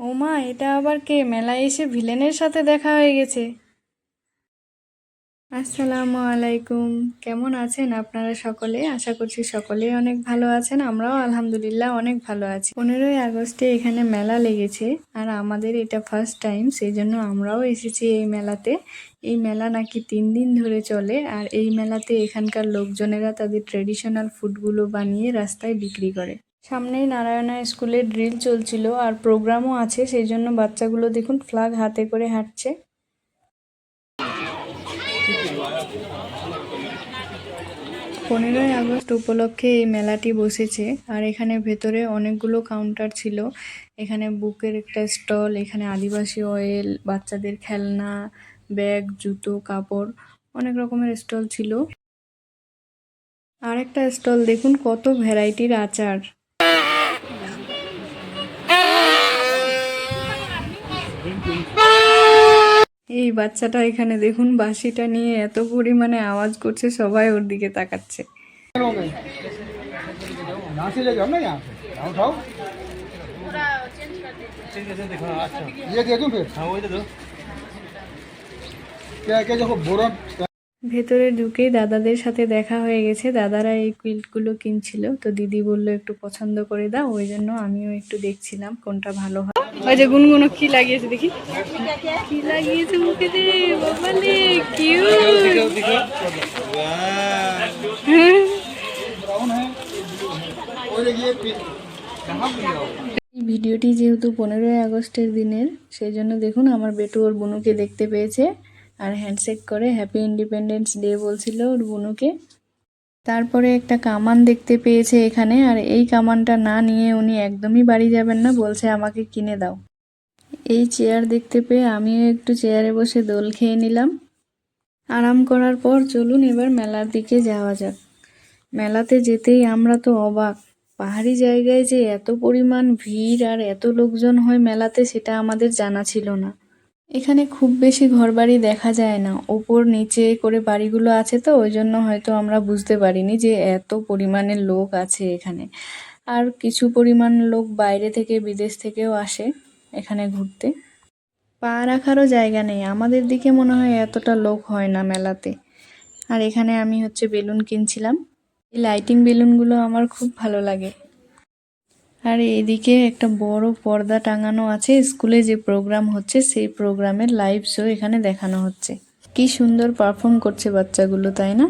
ও মা, এটা আবার কে? মেলায় এসে ভিলেনের সাথে দেখা হয়ে গেছে। আসসালামু আলাইকুম। কেমন আছেন আপনারা সকলে? আশা করছি সকলেই অনেক ভালো আছেন, আমরাও আলহামদুলিল্লাহ অনেক ভালো আছি। পনেরোই আগস্টে এখানে মেলা লেগেছে, আর আমাদের এটা ফার্স্ট টাইম সেই জন্য আমরাও এসেছি এই মেলাতে। এই মেলা নাকি তিন দিন ধরে চলে, আর এই মেলাতে এখানকার লোকজনেরা তাদের ট্রেডিশনাল ফুডগুলো বানিয়ে রাস্তায় বিক্রি করে। সামনেই নারায়ণা স্কুলে ড্রিল চলছিল আর প্রোগ্রামও আছে, সেই জন্য বাচ্চাগুলো দেখুন ফ্ল্যাগ হাতে করে হাঁটছে। পনেরোই আগস্ট উপলক্ষে এই মেলাটি বসেছে আর এখানে ভেতরে অনেকগুলো কাউন্টার ছিল। এখানে বুকের একটা স্টল, এখানে আদিবাসী অয়েল, বাচ্চাদের খেলনা, ব্যাগ, জুতো, কাপড়, অনেক রকমের স্টল ছিল। আর একটা স্টল দেখুন কত ভ্যারাইটির আচার। এই বাচ্চাটা এখানে দেখুন বাঁশিটা নিয়ে এত পরিমাণে আওয়াজ করছে সবাই ওর দিকে তাকাচ্ছে लोगे यहाँ से लेके हम ना यहाँ से यहाँ उठाओ ये दे दूँ फिर क्या क्या देखो बोरन ভেতরে ঢুকে দাদাদের সাথে দেখা হয়ে গেছে। দাদারা এই কুইল্টগুলো কিনছিল। তো দিদি বলল, একটু পছন্দ করে দাও। ওই জন্য আমিও একটু দেখছিলাম কোনটা ভালো হয়। ওই যে গুনগুন কি লাগিয়েছে দেখি। কি লাগিয়েছে মুখে রে বাবালে ভিডিওটি যেহেতু পনেরোই আগস্টের দিনের, সেই জন্য দেখুন আমার বেটু ওর বুনুকে দেখতে পেয়েছে। আর হ্যান্ডশেক করে হ্যাপি ইন্ডিপেন্ডেন্স ডে বলছিল ওর বুনুকে তারপরে একটা কামান দেখতে পেয়েছে এখানে, আর এই কামানটা না নিয়ে উনি একদমই বাড়ি যাবেন না, বলছে আমাকে কিনে দাও। এই চেয়ার দেখতে পেয়ে আমিও একটু চেয়ারে বসে দোল খেয়ে নিলাম। আরাম করার পর চলুন এবার মেলার দিকে যাওয়া যাক। মেলাতে যেতেই আমরা তো অবাক। পাহাড়ি জায়গায় যে এত পরিমাণ ভিড় আর এত লোকজন হয় মেলাতে, সেটা আমাদের জানা ছিল না। এখানে খুব বেশি ঘরবাড়ি দেখা যায় না। ওপর নিচে করে বাড়িগুলো আছে তো ওই জন্য হয়তো আমরা বুঝতে পারিনি যে এত পরিমাণে লোক আছে এখানে। আর কিছু পরিমাণ লোক বাইরে থেকে বিদেশ থেকেও আসে এখানে ঘুরতে। পা রাখারও জায়গা নেই। আমাদের দিকে মনে হয় এতটা লোক হয় না মেলাতে। আর এখানে আমি হচ্ছে বেলুন কিনছিলাম। এই লাইটিং বেলুনগুলো আমার খুব ভালো লাগে। আর এদিকে একটা বড় পর্দা টাঙানো আছে। স্কুলে যে প্রোগ্রাম হচ্ছে, সেই প্রোগ্রামের লাইভ শো এখানে দেখানো হচ্ছে। কি সুন্দর পারফর্ম করছে বাচ্চাগুলো, তাই না?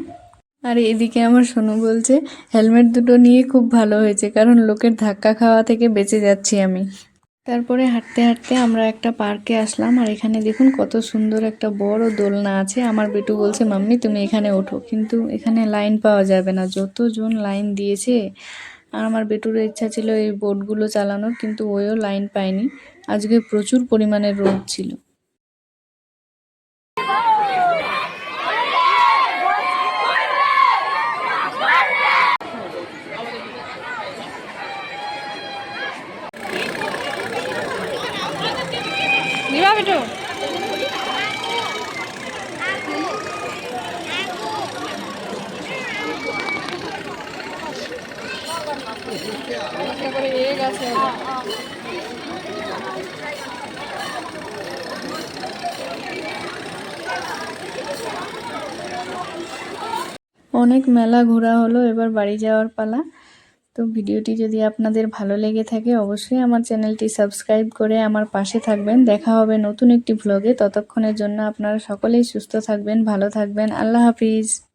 আর এদিকে আমার সোনু বলছে, হেলমেট দুটো নিয়ে খুব ভালো হয়েছে, কারণ লোকের ধাক্কা খাওয়া থেকে বেঁচে যাচ্ছি আমি। তারপরে হাঁটতে হাঁটতে আমরা একটা পার্কে আসলাম, আর এখানে দেখুন কত সুন্দর একটা বড় দোলনা আছে। আমার বেটু বলছে, মাম্মি, তুমি এখানে ওঠো। কিন্তু এখানে লাইন পাওয়া যাবে না। যতজন লাইন দিয়েছে আর আমার বেটুর ইচ্ছা ছিল এই বোটগুলো চালানোর, কিন্তু ওইও লাইন পায়নি। আজকে প্রচুর পরিমাণে রোদ ছিল। বেটু একটা করে এগ আছে অনেক মেলা ঘোরা হলো, এবার বাড়ি যাওয়ার পালা। তো ভিডিওটি যদি আপনাদের ভালো লেগে থাকে, অবশ্যই আমার চ্যানেলটি সাবস্ক্রাইব করে আমার পাশে থাকবেন। দেখা হবে নতুন একটি ভ্লগে ততক্ষণের জন্য আপনারা সকলেই সুস্থ থাকবেন, ভালো থাকবেন। আল্লাহ হাফিজ।